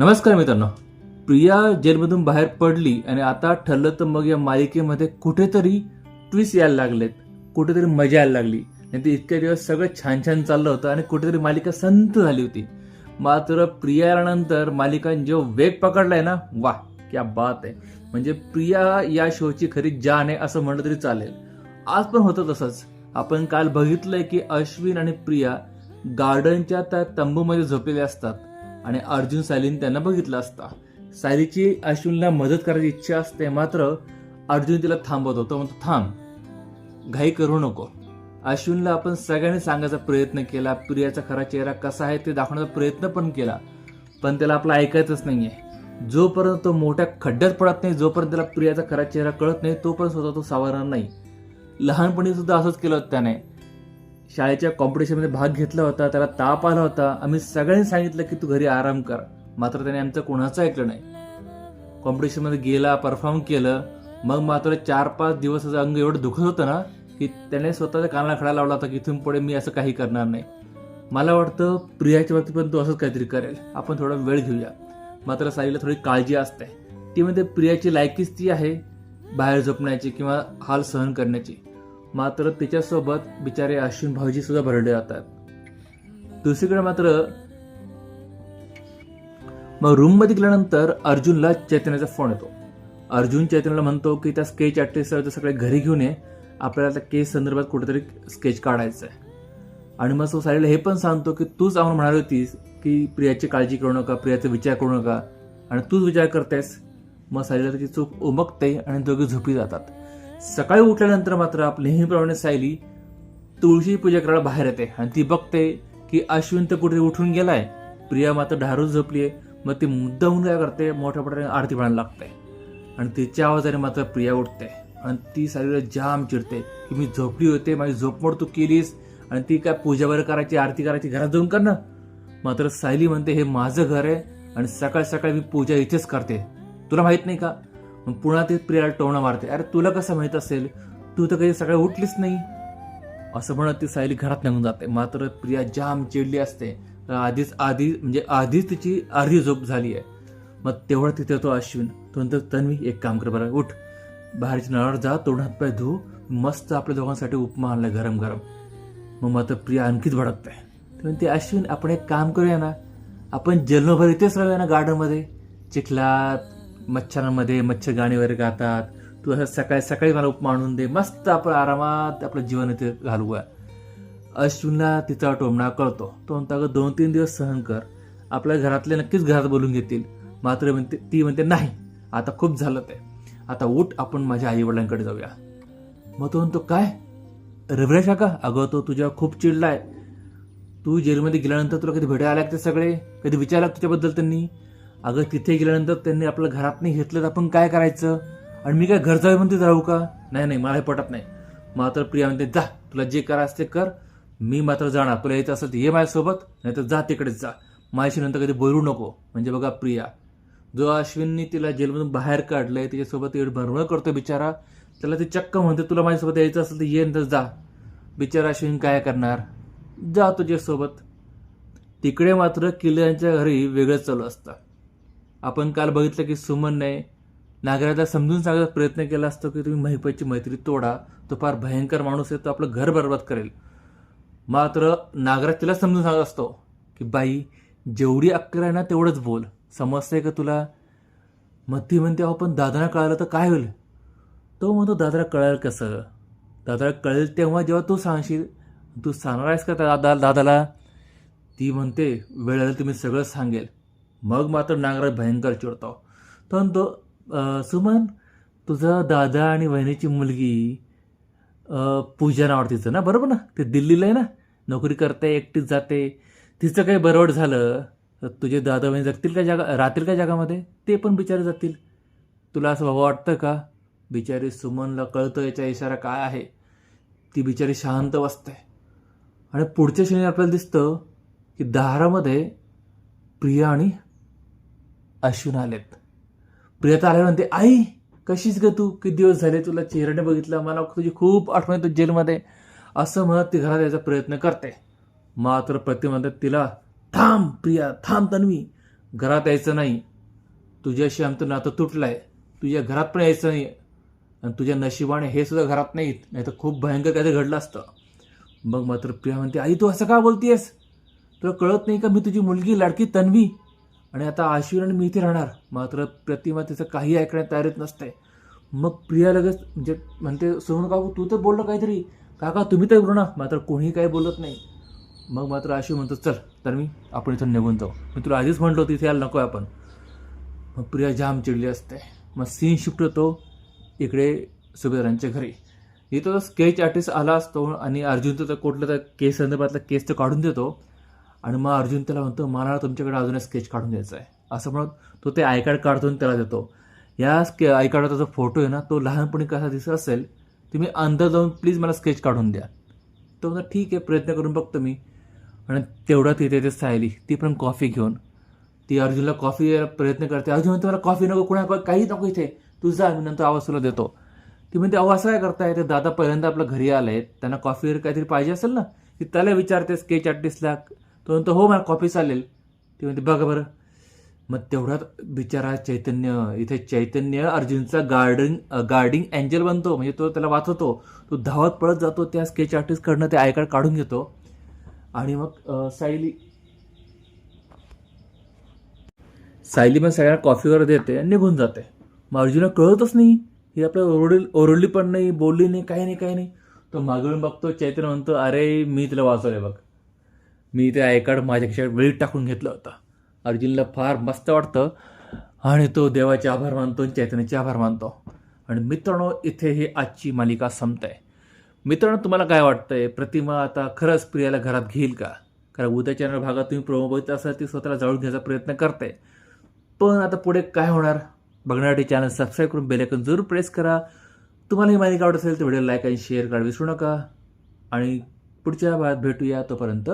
नमस्कार मित्रांनो. प्रिया जेलमधून बाहेर पडली आणि आता ठरलं तर मग या मालिकेमध्ये कुठेतरी ट्विस्ट यायला लागलेत. कुठेतरी मजा यायला लागली. आणि ते इतके दिवस सगळं छान छान चाललं होतं आणि कुठेतरी मालिका संत झाली होती. मात्र प्रिया यानंतर मालिकाने जो वेग पकडलाय ना वा क्या बात आहे. म्हणजे प्रिया या शोची खरी जान आहे असं म्हणलं तरी चालेल. आज पण होतं तसंच. आपण काल बघितलंय की अश्विन आणि प्रिया गार्डनच्या त्या तंबूमध्ये झोपलेले असतात. आणि अर्जुन सायलीने त्यांना बघितलं असता. सायलीची अश्विनला मदत करायची इच्छा असते मात्र अर्जुन तिला थांबवत तो म्हणतो थांब घाई करू नको. अश्विनला आपण सगळ्यांनी सांगायचा प्रयत्न केला. प्रियाचा खरा चेहरा कसा आहे ते दाखवण्याचा प्रयत्न पण केला. पण त्याला आपलं ऐकायचंच नाही आहे जोपर्यंत तो मोठ्या खड्ड्यात पडत नाही जोपर्यंत त्याला प्रियाचा खरा चेहरा कळत नाही तोपर्यंत स्वतः तो सावरणार नाही. लहानपणी सुद्धा असंच केलं होतं त्याने. शाळेच्या कॉम्पिटिशनमध्ये भाग घेतला होता त्याला ताप आला होता. आम्ही सगळ्यांनी सांगितलं की तू घरी आराम कर. मात्र त्याने आमचं कोणाचं ऐकलं नाही. कॉम्पिटिशनमध्ये गेला परफॉर्म केलं. मग मात्र चार पाच दिवस अंग एवढं दुखत होतं ना की त्याने स्वतःच्या कानाला खडा लावला होता की इथून पुढे मी असं काही करणार नाही. मला वाटतं प्रियाच्या बाबतीत पण तो असंच काहीतरी करेल. आपण थोडा वेळ घेऊया. मात्र साईला थोडी काळजी असते. ती म्हणजे प्रियाची लायकीच ती आहे बाहेर झोपण्याची किंवा हाल सहन करण्याची. मात्र तिच्यासोबत बिचारे अश्विन भाऊजी सुद्धा भरडले जातात. दुसरीकडे मात्र मग रूममध्ये गेल्यानंतर अर्जुनला चैतन्याचा फोन येतो. अर्जुन चैतन्याला म्हणतो की त्या स्केच आर्टिस्ट सगळे घरी घेऊन ये. आपल्याला त्या केस संदर्भात कुठेतरी स्केच काढायचं आहे. आणि मग तो साईला हे पण सांगतो की तूच आम्हाला म्हणाली होतीस की प्रियाची काळजी करू नका प्रियाचा विचार करू नका आणि तूच विचार करतेस. मग सायलीला त्याची चूक उमकते आणि दोघे झोपी जातात. सकाळी उठल्यानंतर मात्र आप नेहमीप्रमाणे सायली तुळशी पूजा करायला बाहेर येते. आणि ती बघते की अश्विन तर कुठे उठून गेलाय. प्रिया मात्र ढारून झोपली आहे मग ती मुद्दाहून काय करते? मोठ्या मोठ्या आरती म्हणायला लागते. आणि तिच्या आवाजाने मात्र प्रिया उठते. आणि ती सायलीला जाम चिडते की मी झोपली होते माझी झोपमोड तू केलीस. आणि ती काय पूजा वगैरे करायची आरती करायची घरात जाऊन कर ना. मात्र सायली म्हणते हे माझं घर आहे आणि सकाळ सकाळी मी पूजा इथेच करते. तुला माहीत नाही का? मग पुन्हा ते प्रियाला टोणं मारते. अरे तुला कसं माहीत असेल? तू तर कधी सकाळी उठलीच नाही. असं म्हणत ती सायली घरात निघून जाते. मात्र प्रिया जाम चिडली असते. आधीच आधी म्हणजे आधीच तिची अर्धी झोप झाली आहे. मग तेवढा तिथे तो अश्विन. तो नंतर तन्वी एक काम कर बरं उठ. बाहेरच्या नळावर जा तोंड पाय धू. मस्त आपल्या दोघांसाठी उपमा आणलं गरम गरम मग मात्र प्रिया आणखीच भडकते. ते अश्विन आपण एक काम करूया ना. आपण जन्मभर इथेच राहूया ना गार्डनमध्ये. चिखलात मच्छरांमध्ये मच्छर गाणी वगैरे गातात. तू असं सकाळी सकाळी मला उपमा आणून दे. मस्त आपण आरामात आपलं जीवन इथे घालवूया. अश्विनला तिचा टोमणा कळतो. तो म्हणतो अगं दोन तीन दिवस सहन कर. आपल्या घरातले नक्कीच घरात बोलून घेतील. मात्र म्हणते ती म्हणते नाही आता खूप झालं ते. आता उठ आपण माझ्या आई वडिलांकडे जाऊया. मग तो म्हणतो काय? रविराज काका? अगं तो तुझ्या खूप चिडलाय. तू जेलमध्ये गेल्यानंतर तुला कधी भेटायला आल्या ते सगळे? कधी विचारला तुझ्याबद्दल त्यांनी? अगं तिथे गेल्यानंतर त्यांनी आपलं घरात नाही घेतलं तर आपण काय करायचं? आणि मी काय घर जावे म्हणते राहू का? नाही नाही मला हे पटत नाही. मात्र प्रिया म्हणते जा तुला जे करायचं ते कर. मी मात्र जाणार. तुला यायचं असेल तर ये माझ्यासोबत नाही तर जा तिकडेच जा. माझ्याशी नंतर कधी बोलू नको. म्हणजे बघा प्रिया जो अश्विननी तिला जेलमधून बाहेर काढलंय तिच्यासोबत एवढं करतो बिचारा त्याला ते चक्क म्हणते तुला माझ्यासोबत यायचं असेल तर ये नंतर जा. बिचारा अश्विन काय करणार? जा तुझ्यासोबत. तिकडे मात्र किल्ल्यांच्या घरी वेगळंच चालू असतं. आपण काल बघितलं की सुमनने नागराजला समजून सांगायचा प्रयत्न केला असतो की तुम्ही महिपतची मैत्री तोडा तो फार भयंकर माणूस आहे तो आपलं घर बरबाद करेल. मात्र नागराज तिला समजून सांगत असतो की बाई जेवढी अक्कल आहे ना तेवढंच बोल. समजतंय का तुला? मग ती म्हणते आपण पण दादाला कळालं तर काय होईल? तो म्हणतो दादाला कळेल कसं? दादाला कळेल तेव्हा जेव्हा तू सांगशील. तू सांगणार आहेस का दादा दादाला? ती म्हणते वेळ तुम्ही सगळं सांगेल. मग मात्र नागराज भयंकर चिडतो. तो म्हणतो सुमन तुझा दादा आणि वहिनीची मुलगी पूजा नाव तिचं ना? बरोबर ना? ते दिल्लीला आहे ना? नोकरी करते एकटीच जाते. तिचं काही बरोबर झालं तर तुझे दादा वहिनी जगतील का जगा राहतील का जगामध्ये? ते पण बिचारे जातील. तुला असं व्हावं वाटतं का? बिचारी सुमनला कळतं याचा इशारा काय आहे. ती बिचारी शांत बसते. आणि पुढच्या क्षणी आपल्याला दिसतं की दारामध्ये प्रिया आणि अश्विन आलेत. प्रियता तर म्हणते आई कशीच ग तू? किती दिवस झाले तुला चेहऱ्याने बघितलं? मला तुझी खूप आठवण येतो जेलमध्ये. असं म्हणत ती घरात यायचा प्रयत्न करते. मात्र प्रति म्हणतात तिला थांब प्रिया थांब तन्वी. घरात यायचं नाही. तुझ्याशी आमचं नातं तुटलं आहे तुझ्या घरात पण यायचं नाही. आणि तुझ्या नशिबाने हे सुद्धा घरात नाहीत. नाही तर खूप भयंकर काहीतरी घडलं असतं. मग मात्र प्रिया म्हणते आई तू असं का बोलतीयस? तुला कळत नाही का मी तुझी मुलगी लाडकी तन्वी? आणि आता आशिर आणि मी इथे राहणार. मात्र प्रतिमा तिचं काही ऐकण्यात तयारीत नसते. मग प्रिया लगेच म्हणजे म्हणते सोहन काकू तू तर बोललं काहीतरी. काका तुम्ही तर बोलू ना मात्र कोणीही काही बोलत नाही. मग मात्र आशिव म्हणतो चल तर मी आपण इथून निघून जाऊ. मी तुला आधीच म्हटलं होतं इथे यायला नको आपण. मग प्रिया जाम चिडली असते. मग सीन शिफ्ट होतो इकडे सुभेदारांच्या घरी. इथं तो स्केच आर्टिस्ट आला असतो आणि अर्जुनचं तर कुठलं तर केस संदर्भातला केस तो काढून देतो. आणि मग अर्जुन त्याला म्हणतो मला तुमच्याकडे अजून एक स्केच काढून द्यायचा आहे. असं म्हणत तो ते आय कार्ड काढतो त्याला देतो. या स्के आय कार्डाचा जो फोटो आहे ना तो लहानपणी कसा दिसत असेल तुम्ही अंदर जाऊन प्लीज मला स्केच काढून द्या. तो म्हणतो ठीक आहे प्रयत्न करून बघतो मी. आणि तेवढा तिथे ते सायली. ती पण कॉफी घेऊन. ती अर्जुनला कॉफी द्यायला प्रयत्न करते. अर्जुन म्हणते मला कॉफी नको कुणा काही नको इथे. तू जा मी नंतर आवाज तुला देतो. ती म्हणते अहो असं काय करताय? ते दादा पहिल्यांदा आपल्या घरी आले त्यांना कॉफी वगैरे काहीतरी पाहिजे असेल ना? ती त्याला विचारते स्केच आर्टिस्टला तो म्हणतो हो मला कॉफी चालेल. ती म्हणते बघा बरं. मग तेवढ्यात बिचारा चैतन्य इथे चैतन्य अर्जुनचा गार्डन गार्डिंग अँजल बनतो. म्हणजे तो त्याला वाचवतो. तो धावत पळत जातो त्या स्केच आर्टिस्टकडनं ते आय काढून घेतो. आणि मग सायली सायली मग सगळ्यांना कॉफीवर देते आणि निघून जाते. मग अर्जुनला कळतच नाही. ही आपल्या ओरडली ओरडली पण नाही बोलली नाही काही नाही काही नाही. तो मागून बघतो. चैतन्य म्हणतो अरे मी तिला वाचवले बघ. मी ते आय कार्ड माझ्या खिशात वेळीत टाकून घेतलं होतं. अर्जुनला फार मस्त वाटतं. आणि तो देवाचे आभार मानतो आणि चैतन्याचे आभार मानतो. आणि मित्रांनो इथे ही आजची मालिका संपत आहे मित्रांनो तुम्हाला काय वाटतंय? प्रतिमा आता खरंच प्रियाला घरात घेईल का? कारण उद्याच्या येणाऱ्या भागात तुम्ही प्रोमो बघित असाल ती स्वतःला जाळून घ्यायचा प्रयत्न करते पण आता पुढे काय होणार? बघण्यासाठी चॅनल सबस्क्राईब करून बेलायकन जरूर प्रेस करा. तुम्हाला ही मालिका आवडत असेल तर व्हिडिओ लाईक आणि शेअर करा विसरू नका. आणि पुढच्या भागात भेटूया तोपर्यंत